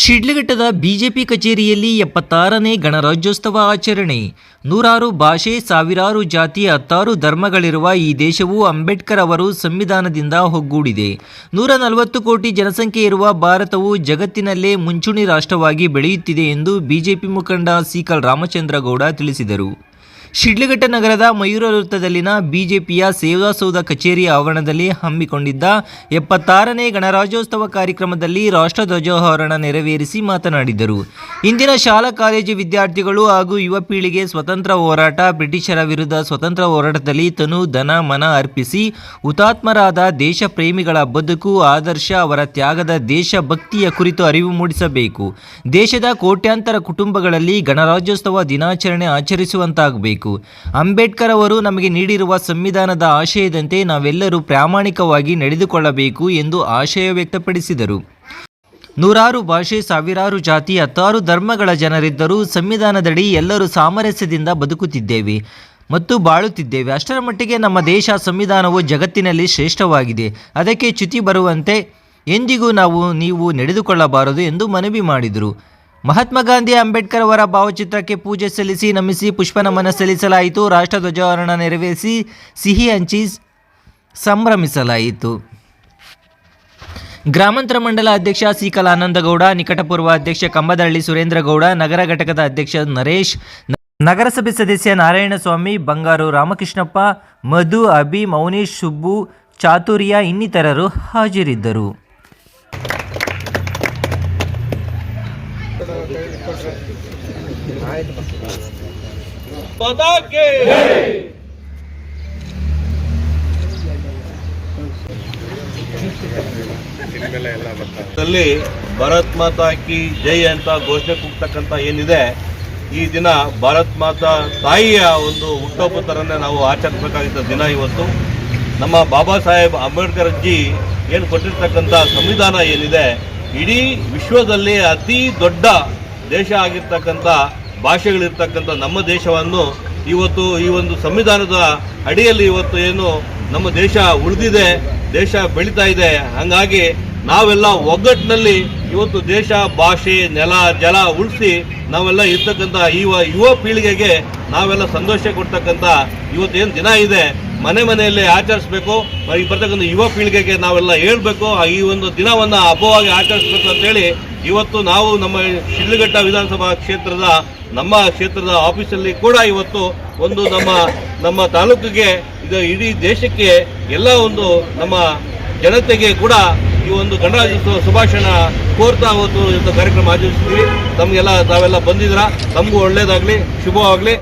ಶಿಡ್ಲಘಟ್ಟದ BJP ಕಚೇರಿಯಲ್ಲಿ ಎಪ್ಪತ್ತಾರನೇ ಗಣರಾಜ್ಯೋತ್ಸವ ಆಚರಣೆ. ನೂರಾರು ಭಾಷೆ, ಸಾವಿರಾರು ಜಾತಿ, ಹತ್ತಾರು ಧರ್ಮಗಳಿರುವ ಈ ದೇಶವು ಅಂಬೇಡ್ಕರ್ ಅವರು ಸಂವಿಧಾನದಿಂದ ಒಗ್ಗೂಡಿದೆ ನೂರ ನಲವತ್ತು ಕೋಟಿ ಜನಸಂಖ್ಯೆ ಇರುವ ಭಾರತವು ಜಗತ್ತಿನಲ್ಲೇ ಮುಂಚೂಣಿ ರಾಷ್ಟ್ರವಾಗಿ ಬೆಳೆಯುತ್ತಿದೆ ಎಂದು ಬಿಜೆಪಿ ಮುಖಂಡ ಸಿಕಲ್ ರಾಮಚಂದ್ರಗೌಡ ತಿಳಿಸಿದರು. ಶಿಡ್ಲಘಟ್ಟ ನಗರದ ಮಯೂರ ವೃತ್ತದಲ್ಲಿನ ಬಿಜೆಪಿಯ ಸೇವಾಸೌಧ ಕಚೇರಿ ಆವರಣದಲ್ಲಿ ಹಮ್ಮಿಕೊಂಡಿದ್ದ ಎಪ್ಪತ್ತಾರನೇ ಗಣರಾಜ್ಯೋತ್ಸವ ಕಾರ್ಯಕ್ರಮದಲ್ಲಿ ರಾಷ್ಟ್ರ ರಾಷ್ಟ್ರಧ್ವಜಾರೋಹಣ ನೆರವೇರಿಸಿ ಮಾತನಾಡಿದರು. ಇಂದಿನ ಶಾಲಾ ಕಾಲೇಜು ವಿದ್ಯಾರ್ಥಿಗಳು ಹಾಗೂ ಯುವ ಪೀಳಿಗೆ ಸ್ವತಂತ್ರ ಹೋರಾಟ, ಬ್ರಿಟಿಷರ ವಿರುದ್ಧ ಸ್ವತಂತ್ರ ಹೋರಾಟದಲ್ಲಿ ತನು ಧನ, ಮನ ಅರ್ಪಿಸಿ ಹುತಾತ್ಮರಾದ ದೇಶ ಪ್ರೇಮಿಗಳ ಬದುಕು, ಆದರ್ಶ, ಅವರ ತ್ಯಾಗದ ದೇಶಭಕ್ತಿಯ ಕುರಿತು ಅರಿವು ಮೂಡಿಸಬೇಕು. ದೇಶದ ಕೋಟ್ಯಾಂತರ ಕುಟುಂಬಗಳಲ್ಲಿ ಗಣರಾಜ್ಯೋತ್ಸವ ದಿನಾಚರಣೆ ಆಚರಿಸುವಂತಾಗಬೇಕು. ಅಂಬೇಡ್ಕರ್ ಅವರು ನಮಗೆ ನೀಡಿರುವ ಸಂವಿಧಾನದ ಆಶಯದಂತೆ ನಾವೆಲ್ಲರೂ ಪ್ರಾಮಾಣಿಕವಾಗಿ ನಡೆದುಕೊಳ್ಳಬೇಕು ಎಂದು ಆಶಯ ವ್ಯಕ್ತಪಡಿಸಿದರು. ನೂರಾರು ಭಾಷೆ, ಸಾವಿರಾರು ಜಾತಿ, ಹತ್ತಾರು ಧರ್ಮಗಳ ಜನರಿದ್ದರೂ ಸಂವಿಧಾನದಡಿ ಎಲ್ಲರೂ ಸಾಮರಸ್ಯದಿಂದ ಬದುಕುತ್ತಿದ್ದೇವೆ ಮತ್ತು ಬಾಳುತ್ತಿದ್ದೇವೆ. ಅಷ್ಟರ ಮಟ್ಟಿಗೆ ನಮ್ಮ ದೇಶ, ಸಂವಿಧಾನವು ಜಗತ್ತಿನಲ್ಲಿ ಶ್ರೇಷ್ಠವಾಗಿದೆ. ಅದಕ್ಕೆ ಚ್ಯುತಿ ಬರುವಂತೆ ಎಂದಿಗೂ ನಾವು, ನೀವು ನಡೆದುಕೊಳ್ಳಬಾರದು ಎಂದು ಮನವಿ ಮಾಡಿದರು. ಮಹಾತ್ಮ ಗಾಂಧಿ ಅಂಬೇಡ್ಕರ್ ಅವರ ಭಾವಚಿತ್ರಕ್ಕೆ ಪೂಜೆ ಸಲ್ಲಿಸಿ ನಮಿಸಿ ಪುಷ್ಪನಮನ ಸಲ್ಲಿಸಲಾಯಿತು. ರಾಷ್ಟ್ರಧ್ವಜಾರೋಹಣ ನೆರವೇರಿಸಿ ಸಿಹಿ ಹಂಚಿ ಸಂಭ್ರಮಿಸಲಾಯಿತು. ಗ್ರಾಮಾಂತರ ಮಂಡಲ ಅಧ್ಯಕ್ಷ ಸಿ ಆನಂದಗೌಡ ನಿಕಟಪೂರ್ವ ಅಧ್ಯಕ್ಷ ಕಂಬದಹಳ್ಳಿ ಸುರೇಂದ್ರಗೌಡ, ನಗರ ಘಟಕದ ಅಧ್ಯಕ್ಷ ನರೇಶ್, ನಗರಸಭೆ ಸದಸ್ಯ ನಾರಾಯಣಸ್ವಾಮಿ, ಬಂಗಾರು ರಾಮಕೃಷ್ಣಪ್ಪ, ಮಧು, ಅಭಿ, ಮೌನೇಶ್, ಸುಬ್ಬು, ಚಾತುರ್ಯ ಇನ್ನಿತರರು ಹಾಜರಿದ್ದರು. ದಲ್ಲಿ ಭಾರತ್ ಮಾತಾ ಕಿ ಜೈ ಅಂತ ಘೋಷಣೆ ಕೂಗ್ತಕ್ಕಂತ ಏನಿದೆ, ಈ ದಿನ ಭಾರತ್ ಮಾತಾ ತಾಯಿಯ ಒಂದು ಹುಟ್ಟುಹಬ್ಬ ಥರನೇ ನಾವು ಆಚರಿಸಬೇಕಾಗಿದ್ದ ದಿನ ಇವತ್ತು. ನಮ್ಮ ಬಾಬಾ ಸಾಹೇಬ್ ಅಂಬೇಡ್ಕರ್ ಜಿ ಏನು ಕೊಟ್ಟಿರ್ತಕ್ಕಂಥ ಸಂವಿಧಾನ ಏನಿದೆ, ಇಡೀ ವಿಶ್ವದಲ್ಲಿ ಅತಿ ದೊಡ್ಡ ದೇಶ ಆಗಿರ್ತಕ್ಕಂಥ ಭಾಷೆಗಳಿರ್ತಕ್ಕಂಥ ನಮ್ಮ ದೇಶವನ್ನು ಇವತ್ತು ಈ ಒಂದು ಸಂವಿಧಾನದ ಅಡಿಯಲ್ಲಿ ಇವತ್ತು ಏನು ನಮ್ಮ ದೇಶ ಉಳಿದಿದೆ, ದೇಶ ಬೆಳೀತಾ ಇದೆ. ಹಾಗಾಗಿ ನಾವೆಲ್ಲ ಒಗ್ಗಟ್ಟಿನಲ್ಲಿ ಇವತ್ತು ದೇಶ, ಭಾಷೆ, ನೆಲ, ಜಲ ಉಳಿಸಿ ನಾವೆಲ್ಲ ಇರ್ತಕ್ಕಂಥ ಈ ಯುವ ಪೀಳಿಗೆಗೆ ನಾವೆಲ್ಲ ಸಂತೋಷ ಕೊಡ್ತಕ್ಕಂಥ ಇವತ್ತೇನು ದಿನ ಇದೆ. ಮನೆ ಮನೆಯಲ್ಲಿ ಆಚರಿಸ್ಬೇಕು. ಈಗ ಬರ್ತಕ್ಕಂಥ ಯುವ ಪೀಳಿಗೆಗೆ ನಾವೆಲ್ಲ ಹೇಳಬೇಕು. ಈ ಒಂದು ದಿನವನ್ನು ಹಬ್ಬವಾಗಿ ಆಚರಿಸ್ಬೇಕು ಅಂತೇಳಿ ಇವತ್ತು ನಾವು ನಮ್ಮ ಶಿಡ್ಲಘಟ್ಟ ವಿಧಾನಸಭಾ ಕ್ಷೇತ್ರದ, ನಮ್ಮ ಕ್ಷೇತ್ರದ ಆಫೀಸಲ್ಲಿ ಕೂಡ ಇವತ್ತು ಒಂದು ನಮ್ಮ ನಮ್ಮ ತಾಲೂಕಿಗೆ, ಇದು ಇಡೀ ದೇಶಕ್ಕೆ ಎಲ್ಲ ಒಂದು ನಮ್ಮ ಜನತೆಗೆ ಕೂಡ ಈ ಒಂದು ಗಣರಾಜ್ಯೋತ್ಸವ ಸುಭಾಷಣ ಕೋರ್ತಾ ಇವತ್ತು ಕಾರ್ಯಕ್ರಮ ಆಚರಿಸ್ತೀವಿ ತಮಗೆಲ್ಲ ತಾವೆಲ್ಲ ಬಂದಿದ್ರ ತಮಗೂ ಒಳ್ಳೇದಾಗಲಿ, ಶುಭವಾಗಲಿ.